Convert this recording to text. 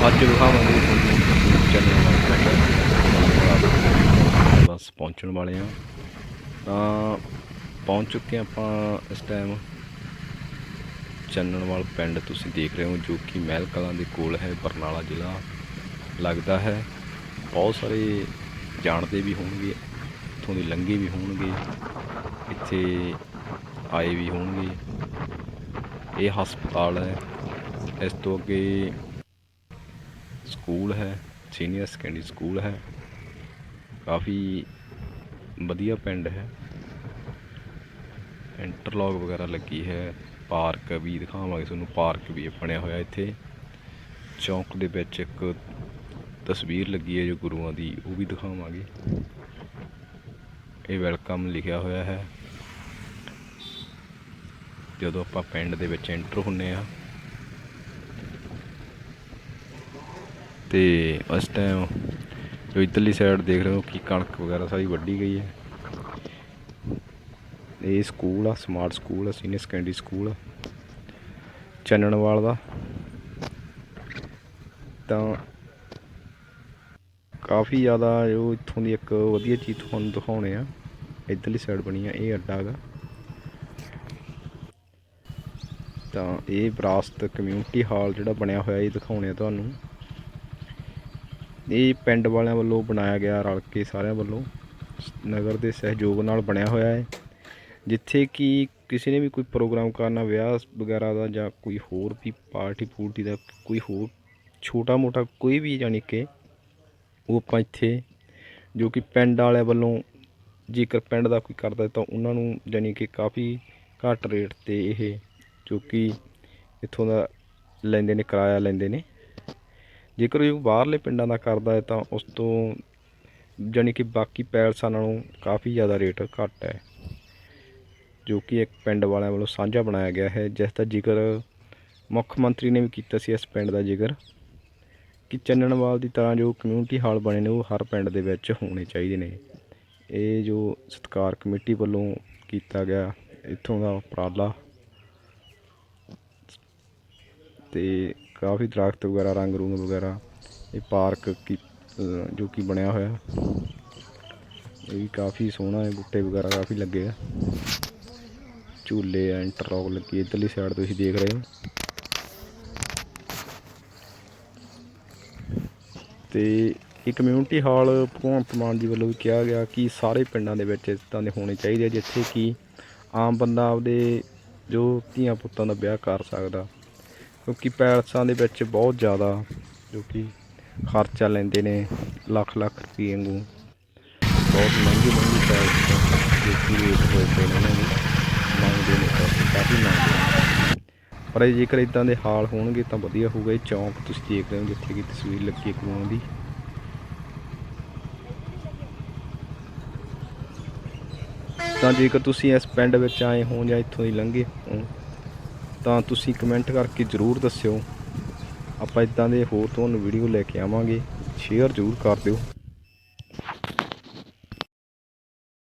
ਦਿਖਾਵਾਂਗੇ ਤੁਹਾਨੂੰ ਚੰਨਣ ਬਸ ਪਹੁੰਚਣ ਵਾਲੇ ਆ ਤਾਂ ਪਹੁੰਚ ਚੁੱਕੇ ਹਾਂ ਆਪਾਂ ਇਸ ਟਾਈਮ ਚੰਨਣਵਾਲ ਪਿੰਡ। ਤੁਸੀਂ ਦੇਖ ਰਹੇ ਹੋ ਜੋ ਕਿ ਮਹਿਲ ਕਲਾਂ ਦੇ ਕੋਲ ਹੈ, ਬਰਨਾਲਾ ਜ਼ਿਲ੍ਹਾ। ਲੱਗਦਾ ਹੈ ਬਹੁਤ ਸਾਰੇ ਜਾਣਦੇ ਵੀ ਹੋਣਗੇ, ਇੱਥੋਂ ਦੇ ਲੰਘੇ ਵੀ ਹੋਣਗੇ, ਇੱਥੇ ਆਏ ਵੀ ਹੋਣਗੇ। ਇਹ ਹਸਪਤਾਲ ਹੈ। ਇਸ ਤੋਂ ਅੱਗੇ ਸਕੂਲ ਹੈ ਸੀਨੀਅਰ ਸੈਕੰਡਰੀ ਸਕੂਲ ਹੈ। ਕਾਫੀ ਵਧੀਆ ਪਿੰਡ ਹੈ। ਇੰਟਰਲੌਕ ਵਗੈਰਾ ਲੱਗੀ ਹੈ। ਪਾਰਕ ਵੀ ਦਿਖਾਵਾਂਗੇ ਤੁਹਾਨੂੰ ਪਾਰਕ ਵੀ ਬਣਿਆ ਹੋਇਆ ਇੱਥੇ। ਚੌਂਕ ਦੇ ਵਿੱਚ ਇੱਕ ਤਸਵੀਰ ਲੱਗੀ ਹੈ ਜੋ ਗੁਰੂਆਂ ਦੀ, ਉਹ ਵੀ ਦਿਖਾਵਾਂਗੇ। ਇਹ ਵੈਲਕਮ ਲਿਖਿਆ ਹੋਇਆ ਹੈ। ਜਦੋਂ ਆਪਾਂ ਪਿੰਡ ਦੇ ਵਿੱਚ ਐਂਟਰ ਹੁੰਨੇ ਆ ਤੇ ਇਸ ਟਾਈਮ ਜੋ ਇਧਰਲੀ ਸਾਈਡ ਦੇਖ ਰਹੇ ਹੋ ਕਿ ਕਣਕ ਵਗੈਰਾ ਸਾਰੀ ਵੱਢੀ ਗਈ ਹੈ। ਇਹ ਸਕੂਲ ਆ ਸਮਾਰਟ ਸਕੂਲ ਆ ਸੀਨੀਅਰ ਸੈਕੰਡਰੀ ਸਕੂਲ ਆ, ਚੰਨਣਵਾਲ ਦਾ। ਤਾਂ ਕਾਫੀ ਜ਼ਿਆਦਾ ਜੋ ਇੱਥੋਂ ਦੀ ਇੱਕ ਵਧੀਆ ਚੀਜ਼ ਤੁਹਾਨੂੰ ਦਿਖਾਉਣੇ ਆ। ਇਧਰਲੀ ਸਾਈਡ ਬਣੀ ਆ, ਇਹ ਅੱਡਾ ਹੈਗਾ। ਤਾਂ ਇਹ ਵਿਰਾਸਤ ਕਮਿਊਨਿਟੀ ਹਾਲ ਜਿਹੜਾ ਬਣਿਆ ਹੋਇਆ, ਇਹ ਦਿਖਾਉਣੇ ਆ ਤੁਹਾਨੂੰ। ਇਹ ਪਿੰਡ ਵਾਲਿਆਂ ਵੱਲੋਂ ਬਣਾਇਆ ਗਿਆ ਰਲ ਕੇ ਸਾਰਿਆਂ ਵੱਲੋਂ। ਨਗਰ ਦੇ ਸਹਿਯੋਗ ਨਾਲ ਬਣਿਆ ਹੋਇਆ ਹੈ। ਜਿੱਥੇ ਕਿ ਕਿਸੇ ਨੇ ਵੀ ਕੋਈ ਪ੍ਰੋਗਰਾਮ ਕਰਨਾ, ਵਿਆਹ ਵਗੈਰਾ ਦਾ ਜਾਂ ਕੋਈ ਹੋਰ ਵੀ ਪਾਰਟੀ ਪੂਰਟੀ ਦਾ ਕੋਈ ਹੋਰ ਛੋਟਾ ਮੋਟਾ ਕੋਈ ਵੀ ਜਾਣੀ ਕਿ ਉਹ ਆਪਾਂ ਇੱਥੇ ਜੋ ਕਿ ਪਿੰਡ ਵਾਲਿਆਂ ਵੱਲੋਂ ਜੇਕਰ ਪਿੰਡ ਦਾ ਕੋਈ ਕਰਦਾ ਤਾਂ ਉਹਨਾਂ ਨੂੰ ਜਾਣੀ ਕਿ ਕਾਫੀ ਘੱਟ ਰੇਟ ਤੇ ਇਹ ਜੋ ਕਿ ਇੱਥੋਂ ਦਾ ਲੈਂਦੇ ਨੇ, ਕਿਰਾਇਆ ਲੈਂਦੇ ਨੇ। ਜੇਕਰ ਉਹ ਬਾਹਰਲੇ ਪਿੰਡਾਂ ਦਾ ਕਰਦਾ ਹੈ ਤਾਂ ਉਸ ਤੋਂ ਜਾਣੀ ਕਿ ਬਾਕੀ ਪੈਲਸਾਂ ਨਾਲੋਂ ਕਾਫੀ ਜ਼ਿਆਦਾ ਰੇਟ ਘੱਟ ਹੈ, ਜੋ ਕਿ ਇੱਕ ਪਿੰਡ ਵਾਲਿਆਂ ਵੱਲੋਂ ਸਾਂਝਾ ਬਣਾਇਆ ਗਿਆ ਹੈ। ਜਿਸ ਦਾ ਜ਼ਿਕਰ ਮੁੱਖ ਮੰਤਰੀ ਨੇ ਵੀ ਕੀਤਾ ਸੀ ਇਸ ਪਿੰਡ ਦਾ ਜ਼ਿਕਰ, ਕਿ ਚੰਨਣਵਾਲ ਦੀ ਤਰ੍ਹਾਂ ਜੋ ਕਮਿਊਨਿਟੀ ਹਾਲ ਬਣੇ ਨੇ, ਉਹ ਹਰ ਪਿੰਡ ਦੇ ਵਿੱਚ ਹੋਣੇ ਚਾਹੀਦੇ ਨੇ। ਇਹ ਜੋ ਸਤਕਾਰ ਕਮੇਟੀ ਵੱਲੋਂ ਕੀਤਾ ਗਿਆ, ਇੱਥੋਂ ਦਾ ਉਪਰਾਲਾ ਤੇ ਕਾਫੀ ਦਰਖਤ ਵਗੈਰਾ, ਰੰਗ ਰੂੰਗ ਵਗੈਰਾ, ਇਹ ਪਾਰਕ ਕੀ ਜੋ ਕਿ ਬਣਿਆ ਹੋਇਆ। ਇਹ ਵੀ ਕਾਫੀ ਸੋਹਣਾ ਹੈ, ਬੂਟੇ ਵਗੈਰਾ ਕਾਫੀ ਲੱਗੇ ਆ। ਝੂਲੇ ਆ ਇੰਟਰਲੌਕ ਲੱਗੀ ਇਧਰਲੀ ਸਾਈਡ ਤੁਸੀਂ ਦੇਖ ਰਹੇ ਹੋ। ਤੇ ਇਹ ਕਮਿਊਨਿਟੀ ਹਾਲ ਭਗਵੰਤ ਮਾਨ ਜੀ ਵੱਲੋਂ ਵੀ ਕਿਹਾ ਗਿਆ ਕਿ ਸਾਰੇ ਪਿੰਡਾਂ ਦੇ ਵਿੱਚ ਇਦਾਂ ਦੇ ਹੋਣੇ ਚਾਹੀਦੇ ਆ, ਜਿੱਥੇ ਕਿ ਆਮ ਬੰਦਾ ਆਪਦੇ ਜੋ ਧੀਆਂ ਪੁੱਤਾਂ ਦਾ ਵਿਆਹ ਕਰ ਸਕਦਾ। ਕਿਉਂਕਿ ਪੈਲਸਾਂ ਦੇ ਵਿੱਚ ਬਹੁਤ ਜ਼ਿਆਦਾ ਜੋ ਕਿ ਖਰਚਾ ਲੈਂਦੇ ਨੇ, ਲੱਖ ਲੱਖ ਰੁਪਏ ਵਾਂਗੂ। ਬਹੁਤ ਮਹਿੰਗੀ ਮਹਿੰਗੀ ਪੈਲਸ ਜੋ ਕਿ ਰੇਟ ਹੋਏ ਨੇ ਉਹਨਾਂ ਦੇ ਮੰਗਦੇ ਨੇ ਕਾਫੀ ਮੰਗਦੇ ਪਰ ਇਹ ਜੇਕਰ ਇਦਾਂ ਦੇ ਹਾਲ ਹੋਣਗੇ ਤਾਂ ਵਧੀਆ ਹੋਊਗਾ, ਇਹ ਚੌਂਕ ਤੁਸੀਂ ਦੇਖ ਰਹੇ ਹੋ ਜਿੱਥੇ ਕਿ ਤਸਵੀਰ ਲੱਗੀ ਹੈ ਦੀ। ਤਾਂ ਜੇਕਰ ਤੁਸੀਂ ਇਸ ਪਿੰਡ ਵਿੱਚ ਆਏ ਹੋ ਜਾਂ ਇੱਥੋਂ ਹੀ ਲੰਘੇ ਹੋ ਤਾਂ ਤੁਸੀਂ ਕਮੈਂਟ ਕਰਕੇ ਜ਼ਰੂਰ ਦੱਸਿਓ। ਆਪਾਂ ਇਦਾਂ ਦੇ ਹੋਰ ਤੁਹਾਨੂੰ ਵੀਡੀਓ ਲੈ ਕੇ ਆਵਾਂਗੇ। ਸ਼ੇਅਰ ਜ਼ਰੂਰ ਕਰ ਦਿਓ।